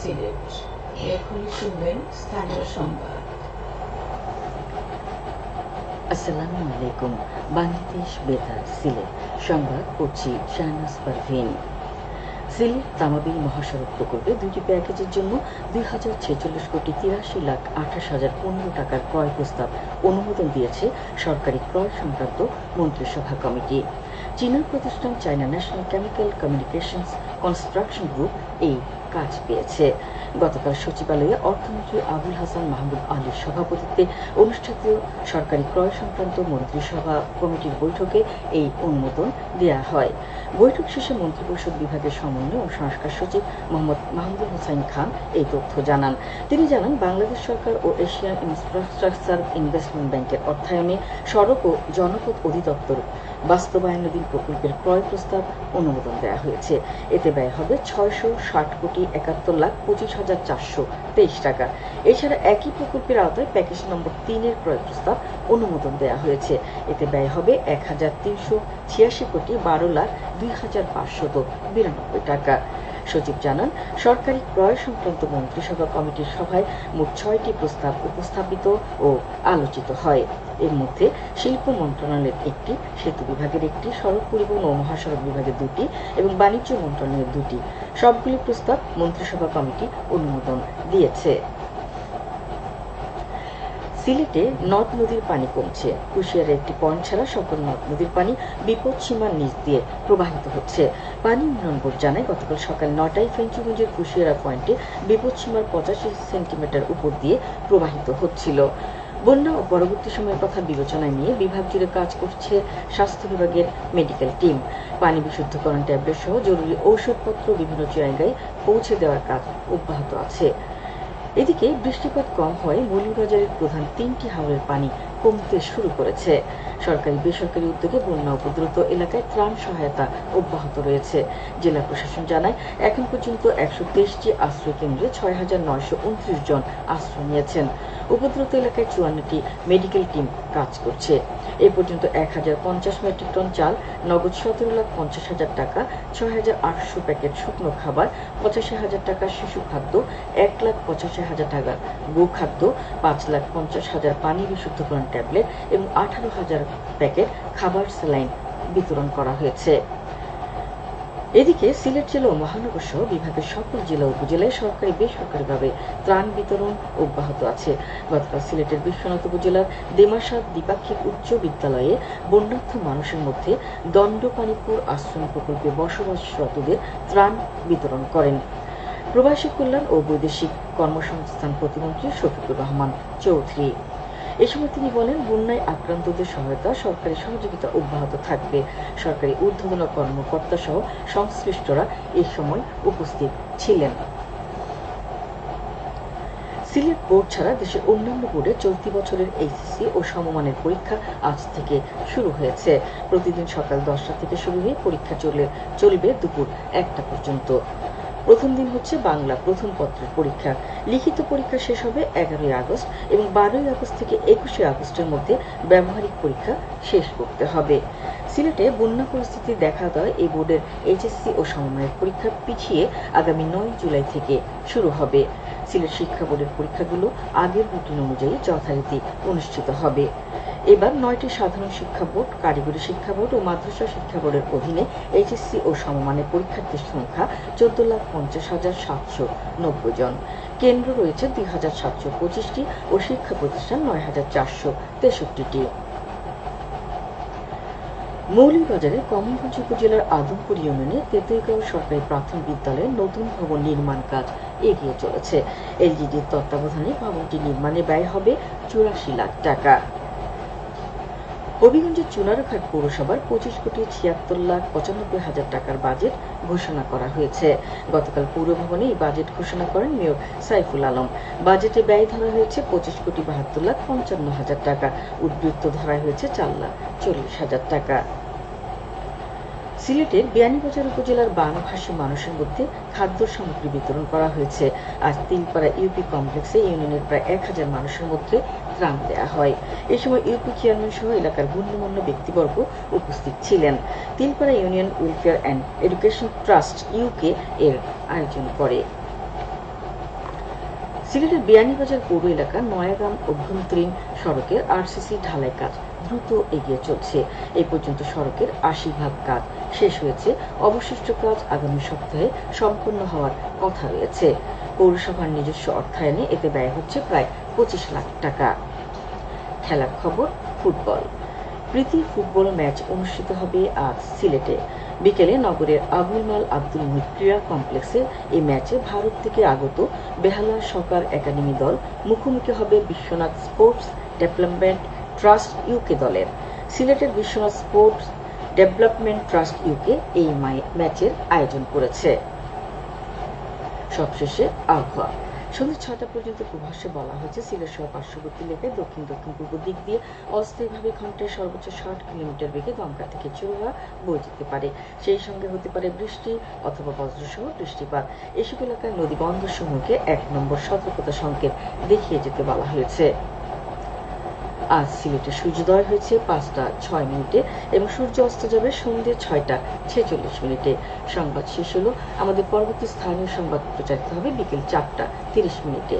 সিলেট। এখনই শুনবেন স্থানীয় সংবাদ। আসসালামু আলাইকুম। বাংলাদেশ বেতার, সিলেট। সংবাদ পড়ছি শাহনাজ পারভিন। সিলেট তামাবিল মহাসড়ক প্রকল্পে দুটি প্যাকেজের জন্য দুই হাজার ছেচল্লিশ কোটি তিরাশি লাখ আঠাশ হাজার পনেরো টাকার ক্রয় প্রস্তাব অনুমোদন দিয়েছে সরকারি ক্রয় সংক্রান্ত মন্ত্রিসভা কমিটি। চীনা প্রতিষ্ঠান China national chemical communications construction group, এই কাজ পেয়েছে গতকাল সচিবালয়ে অর্থমন্ত্রী আবুল হাসান মাহমুদ আলীর সভাপতিত্বে অনুষ্ঠিত সরকারি ক্রয় সংক্রান্ত মন্ত্রিসভা কমিটির বৈঠকে এই অনুমোদন দেয়া হয়। বৈঠক শেষে মন্ত্রিপরিষদ বিভাগের সমন্বয় ও সংস্কার সচিব মোহাম্মদ মাহমুদুল হোসাইন খান এই তথ্য জানান। তিনি জানান, বাংলাদেশ সরকার ও এশিয়ান ইনফ্রাস্ট্রাকচার ইনভেস্টমেন্ট ব্যাংকের অর্থায়নে সড়ক ও জনপথ অধিদপ্তর বাস্তবায়নাধীন প্রকল্পের ক্রয় প্রস্তাব অনুমোদন দেওয়া হয়েছে। এতে ব্যয় হবে ছয়শো ষাট কোটি একাত্তর লাখ পঁচিশ হাজার চারশো তেইশ টাকা। এছাড়া একই প্রকল্পের আওতায় প্যাকেজ নম্বর তিনের ক্রয় প্রস্তাব অনুমোদন দেওয়া হয়েছে। এতে ব্যয় হবে এক হাজার তিনশো ছিয়াশি কোটি বারো লাখ দুই হাজার পাঁচশত বিরানব্বই টাকা। সচিব জানান, সরকারি ক্রয় সংক্রান্ত মন্ত্রিসভা কমিটির সভায় মোট ছয়টি প্রস্তাব উপস্থাপিত ও আলোচিত হয়। এর মধ্যে শিল্প মন্ত্রণালয়ের একটি, সেতু বিভাগের একটি, সড়ক পরিবহন ও মহাসড়ক বিভাগের দুটি এবং বাণিজ্য মন্ত্রণালয়ের দুটি। সবগুলি প্রস্তাব মন্ত্রিসভা কমিটি অনুমোদন দিয়েছে। সিলেটে নদ নদীর পানি কমছে। কুশিয়ারের একটি পয়েন্ট ছাড়া সকল নদ নদীর পানি বিপদ সীমার নিচ দিয়ে প্রবাহিত হচ্ছে। পানি উন্নয়ন বোর্ড জানায়, গতকাল সকাল নটায় ফেঞ্চুগঞ্জের কুশিয়ারা পয়েন্টে বিপদ সীমার পঁচাশি সেন্টিমিটার উপর দিয়ে প্রবাহিত হচ্ছিল। বন্যা ও পরবর্তী সময়ের কথা বিবেচনায় নিয়ে বিভাগ জুড়ে কাজ করছে স্বাস্থ্য বিভাগের মেডিকেল টিম। পানি বিশুদ্ধকরণ ট্যাবলেট সহ জরুরি ঔষধপত্র বিভিন্ন জায়গায় পৌঁছে দেওয়ার কাজ অব্যাহত আছে। এদিকে বৃষ্টিপাত কম হওয়ায় মৌলভীবাজারের প্রধান তিনটি হাওরের পানি কমতে শুরু করেছে। সরকারি বেসরকারি উদ্যোগে বন্যা উপদ্রুত এলাকায় ত্রাণ সহায়তা অব্যাহত রয়েছে। জেলা প্রশাসন জানায়, এখন পর্যন্ত একশো তেইশটি আশ্রয় কেন্দ্রে ছয় হাজার নয়শো উনত্রিশ জন আশ্রয় নিয়েছেন। উপদ্রুত এলাকায় চুয়ান্নটি মেডিকেল টিম কাজ করছে। এ পর্যন্ত এক হাজার পঞ্চাশ মেট্রিক টন চাল, নগদ সতেরো লাখ পঞ্চাশ হাজার টাকা, ছয় হাজার আটশো প্যাকেট শুকনো খাবার, পঁচাশি হাজার টাকা শিশু খাদ্য, এক লাখ পঁচাশি হাজার টাকা গোখাদ্য পাঁচ লাখ পঞ্চাশ হাজার পানি বিশুদ্ধকরণ ট্যাবলেট এবং আঠারো হাজার প্যাকেট খাবার স্যালাইন বিতরণ করা হয়েছে। এদিকে সিলেট জেলা ও মহানগর সহ বিভাগের সকল জেলা উপজেলায় সরকারি বেসরকারিভাবে ত্রাণ বিতরণ অব্যাহত আছে। গতকাল সিলেটের বিশ্বনাথ উপজেলার দেমাসাদ দ্বিপাক্ষিক উচ্চ বিদ্যালয়ে বন্যার্থ মানুষের মধ্যে দণ্ডপানিপুর আশ্রম প্রকল্পে বসবাসরতদের ত্রাণ বিতরণ করেন। প্রবাসী কল্যাণ ও বৈদেশিক কর্মসংস্থান প্রতিমন্ত্রী শফিকুর রহমান চৌধুরী। এ সময় তিনি বলেন, বন্যায় আক্রান্তদের সহায়তা, সরকারি সহযোগিতা অব্যাহত থাকবে। সরকারি ঊর্ধ্বতন কর্মকর্তা সহ সংশ্লিষ্টরা এ সময় উপস্থিত ছিলেন। সিলেট বোর্ড ছাড়া দেশের অন্যান্য বোর্ডে চলতি বছরের এইচএসসি ও সমমানের পরীক্ষা আজ থেকে শুরু হয়েছে। প্রতিদিন সকাল দশটা থেকে শুরু হয়ে পরীক্ষা চলে, চলবে দুপুর একটা পর্যন্ত। প্রথম দিন হচ্ছে বাংলা প্রথম পত্রের পরীক্ষা। লিখিত পরীক্ষা শেষ হবে এগারোই আগস্ট এবং বারোই আগস্ট থেকে একুশে আগস্টের মধ্যে ব্যবহারিক পরীক্ষা শেষ করতে হবে। সিলেটে বন্যা পরিস্থিতি দেখা দেয় এই বোর্ডের এইচএসসি ও সমন্বয়ের পরীক্ষা পিছিয়ে আগামী নয় জুলাই থেকে শুরু হবে। সিলেট শিক্ষা বোর্ডের পরীক্ষাগুলো আগের রুটিন অনুযায়ী যথারীতি অনুষ্ঠিত হবে। এবার নয়টি সাধারণ শিক্ষা বোর্ড, কারিগরি শিক্ষা বোর্ড ও মাদ্রাসা শিক্ষা বোর্ডের অধীনে এইচএসসি ও সমমানের পরীক্ষার্থীর সংখ্যা চোদ্দ লাখ পঞ্চাশ হাজার সাতশো নব্বই জন। কেন্দ্র রয়েছে দুই হাজার সাতশো পঁচিশটি ও শিক্ষা প্রতিষ্ঠান নয় হাজার চারশো তেষট্টিটি। মৌলভীবাজারের কমলগঞ্জ উপজেলার আদমপুর ইউনিয়নে তেতুইগাঁও সরকারি প্রাথমিক বিদ্যালয়ের নতুন ভবন নির্মাণ কাজ এগিয়ে চলেছে। এলজিডির তত্ত্বাবধানে ভবনটি নির্মাণে ব্যয় হবে চুরাশি লাখ টাকা। হবিগঞ্জের চুনারঘাট পৌরসভার পঁচিশ কোটি ছিয়াত্তর লাখ পঁচানব্বই হাজার টাকার বাজেট ঘোষণা করা হয়েছে। গতকাল পৌর ভবনে এই বাজেট ঘোষণা করেন মেয়র সাইফুল আলম। বাজেটে ব্যয় ধরা হয়েছে পঁচিশ কোটি বাহাত্তর লাখ পঞ্চান্ন হাজার টাকা। উদ্বৃত্ত ধরা হয়েছে চার লাখ চল্লিশ হাজার টাকা। সিলেটের বিয়ানীবাজার উপজেলার বাংলাভাষী মানুষের মধ্যে খাদ্য সামগ্রী বিতরণ করা হয়েছে। আজ তিনপাড়া ইউপি কমপ্লেক্সে ইউনিয়নের প্রায় এক হাজার মানুষের মধ্যে ত্রাণ দেওয়া হয়। এ সময় ইউপি চেয়ারম্যান সহ এলাকার গণ্যমান্য ব্যক্তিবর্গ উপস্থিত ছিলেন। Tinpara union welfare and education trust UK এর আয়োজন করে। সিলেটের বিয়ানীবাজার পৌর এলাকার নয়াগ্রাম অভ্যন্তরীণ সড়কের আরসিসি ঢালাই কাজ দ্রুত এগিয়ে চলছে। এই পর্যন্ত সড়কের আশি ভাগ কাজ শেষ হয়েছে। অবশিষ্ট কাজ আগামী সপ্তাহে সম্পন্ন হওয়ার কথা রয়েছে। পৌরসভার নিজস্ব অর্থায়নে এতে ব্যয় হচ্ছে প্রায় পঁচিশ লাখ টাকা। খেলার খবর, ফুটবল। প্রীতি ফুটবল ম্যাচ অনুষ্ঠিত হবে আজ সিলেটে। বিকেলে নগরের আবুল মাল আব্দুল মুহিত ক্রীড়া কমপ্লেক্সে এই ম্যাচে ভারত থেকে আগত বেহালা সকার একাডেমি দল মুখোমুখি হবে Biswanath sports development trust UK দলের। সিলেটের Biswanath sports development trust UK এই ম্যাচের আয়োজন করেছে। সবশেষে আবহাওয়া। সন্ধ্যা ছয়টা পর্যন্ত পূর্বাসে বলা হয়েছে, সিলেট সহ পার্শ্ববর্তী এলাকায় দক্ষিণ দক্ষিণ, পূর্ব দিক দিয়ে অস্থায়ীভাবে ঘন্টায় সর্বোচ্চ ষাট কিলোমিটার বেগে দমকা থেকে চুরুয়া বয়ে যেতে পারে। সেই সঙ্গে হতে পারে বৃষ্টি অথবা বজ্রসহ বৃষ্টিপাত। এসব এলাকায় নদী বন্ধ সমূহকে এক নম্বর সতর্কতা সংকেত দেখিয়ে যেতে বলা হয়েছে। আজ সিলেটে সূর্যোদয় হয়েছে পাঁচটা ছয় মিনিটে এবং সূর্য অস্ত যাবে সন্ধ্যে ছয়টা ছেচল্লিশ মিনিটে। সংবাদ শেষ হলো। আমাদের পরবর্তী স্থানীয় সংবাদ প্রচারিত হবে বিকেল চারটা তিরিশ মিনিটে।